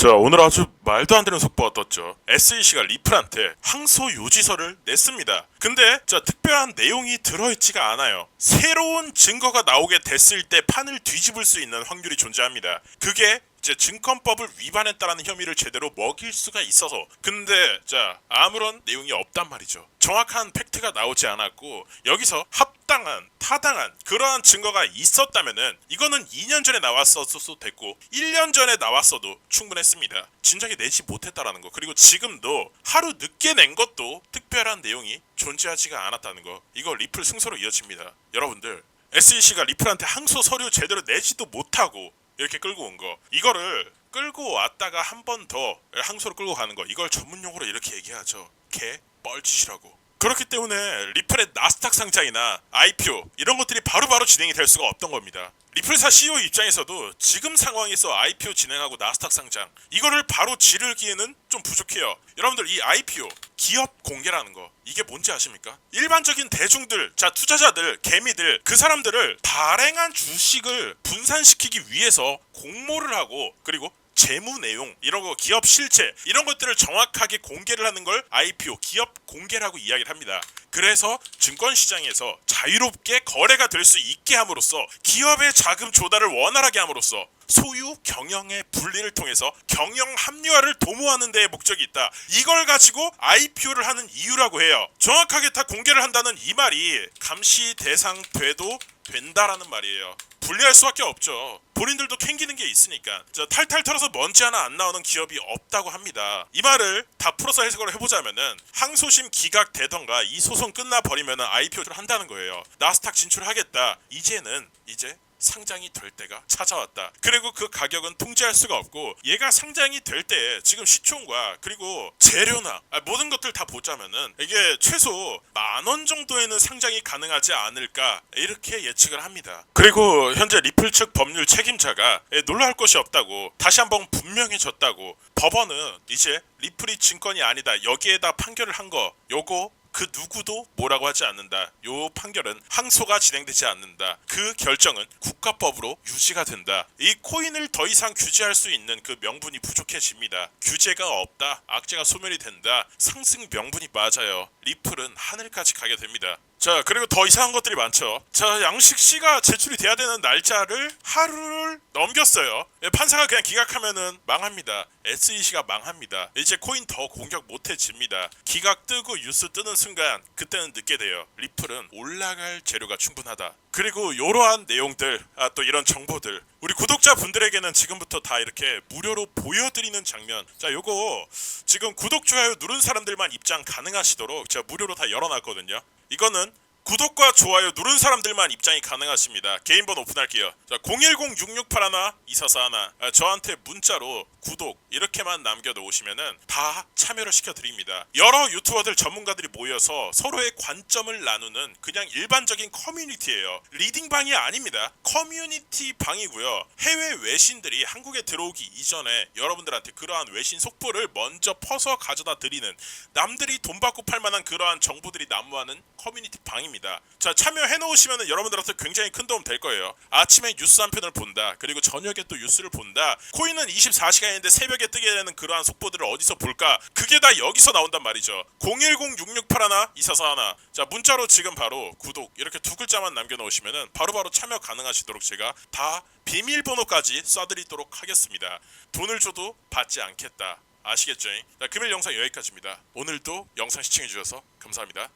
자 오늘 아주 말도 안 되는 속보가 떴죠. SEC가 리플한테 항소 요지서를 냈습니다. 근데 자 특별한 내용이 들어있지가 않아요. 새로운 증거가 나오게 됐을 때 판을 뒤집을 수 있는 확률이 존재합니다. 그게 이제 증권법을 위반했다라는 혐의를 제대로 먹일 수가 있어서 근데 자 아무런 내용이 없단 말이죠 정확한 팩트가 나오지 않았고 여기서 합당한 타당한 그러한 증거가 있었다면은 이거는 2년 전에 나왔어도 됐고 1년 전에 나왔어도 충분했습니다. 진작에 내지 못했다라는 거. 그리고 지금도 하루 늦게 낸 것도 특별한 내용이 존재하지가 않았다는 거. 이거 리플 승소로 이어집니다. 여러분들 SEC가 리플한테 항소 서류 제대로 내지도 못하고 이렇게 끌고 온 거. 이거를 끌고 왔다가 한 번 더 항소를 끌고 가는 거. 이걸 전문 용어로 이렇게 얘기하죠. 개 뻘짓이라고 그렇기 때문에 리플의 나스닥 상장이나 IPO 이런 것들이 바로 바로 진행이 될 수가 없던 겁니다 리플사 CEO 입장에서도 지금 상황에서 IPO 진행하고 나스닥 상장 이거를 바로 지르기에는 좀 부족해요 여러분들 이 IPO 기업 공개라는 거 이게 뭔지 아십니까? 일반적인 대중들, 자 투자자들, 개미들 그 사람들을 발행한 주식을 분산시키기 위해서 공모를 하고 그리고 재무 내용 이런 거 기업 실체 이런 것들을 정확하게 공개를 하는 걸 IPO 기업 공개라고 이야기를 합니다. 그래서 증권 시장에서 자유롭게 거래가 될 수 있게 함으로써 기업의 자금 조달을 원활하게 함으로써 소유 경영의 분리를 통해서 경영 합리화를 도모하는 데에 목적이 있다. 이걸 가지고 IPO를 하는 이유라고 해요. 정확하게 다 공개를 한다는 이 말이 감시 대상 돼도 된다라는 말이에요. 분리할 수밖에 없죠. 본인들도 캥기는 게 있으니까 저 탈탈 털어서 먼지 하나 안 나오는 기업이 없다고 합니다. 이 말을 다 풀어서 해석을 해보자면은 항소심 기각되던가 이 소송 끝나 버리면은 IPO를 한다는 거예요. 나스닥 진출하겠다. 이제는 이제 상장이 될 때가 찾아왔다. 그리고 그 가격은 통제할 수가 없고 얘가 상장이 될 때 지금 시총과 그리고 재료나 아, 모든 것들 다 보자면은 이게 최소 만 원 정도에는 상장이 가능하지 않을까 이렇게 예측을 합니다. 그리고 현재 리플 측 법률 책임자가 예, 놀랄 것이 없다고 다시 한번 분명해졌다고 법원은 이제 리플이 증권이 아니다 여기에다 판결을 한 거 요거 그 누구도 뭐라고 하지 않는다. 요 판결은 항소가 진행되지 않는다. 그 결정은 국가법으로 유지가 된다. 이 코인을 더 이상 규제할 수 있는 그 명분이 부족해집니다. 규제가 없다. 악재가 소멸이 된다. 상승 명분이 맞아요. 리플은 하늘까지 가게 됩니다. 자 그리고 더 이상한 것들이 많죠. 자 양식 씨가 제출이 돼야 되는 날짜를 하루를 넘겼어요. 예, 판사가 그냥 기각하면은 망합니다. SEC가 망합니다. 이제 코인 더 공격 못해집니다. 기각 뜨고 뉴스 뜨는 순간 그때는 늦게 돼요. 리플은 올라갈 재료가 충분하다. 그리고 이러한 내용들, 아, 또 이런 정보들 우리 구독자 분들에게는 지금부터 다 이렇게 무료로 보여드리는 장면. 자, 요거 지금 구독 좋아요 누른 사람들만 입장 가능하시도록 제가 무료로 다 열어놨거든요. 이거는 구독과 좋아요 누른 사람들만 입장이 가능하십니다. 개인 번호 오픈할게요. 자, 010-6681-2441 아, 저한테 문자로 구독 이렇게만 남겨놓으시면은 다 참여를 시켜드립니다. 여러 유튜버들 전문가들이 모여서 서로의 관점을 나누는 그냥 일반적인 커뮤니티예요. 리딩방이 아닙니다. 커뮤니티 방이고요. 해외 외신들이 한국에 들어오기 이전에 여러분들한테 그러한 외신 속보를 먼저 퍼서 가져다 드리는 남들이 돈 받고 팔 만한 그러한 정보들이 난무하는 커뮤니티 방 입니다. 자 참여해 놓으시면 여러분들한테 굉장히 큰 도움 될 거예요. 아침에 뉴스 한 편을 본다. 그리고 저녁에 또 뉴스를 본다. 코인은 24시간인데 새벽에 뜨게 되는 그러한 속보들을 어디서 볼까? 그게 다 여기서 나온단 말이죠. 010-6681-2441. 자 문자로 지금 바로 구독 이렇게 두 글자만 남겨놓으시면은 바로바로 참여 가능하시도록 제가 다 비밀번호까지 쏴드리도록 하겠습니다. 돈을 줘도 받지 않겠다. 아시겠죠? 자, 금일 영상 여기까지입니다. 오늘도 영상 시청해주셔서 감사합니다.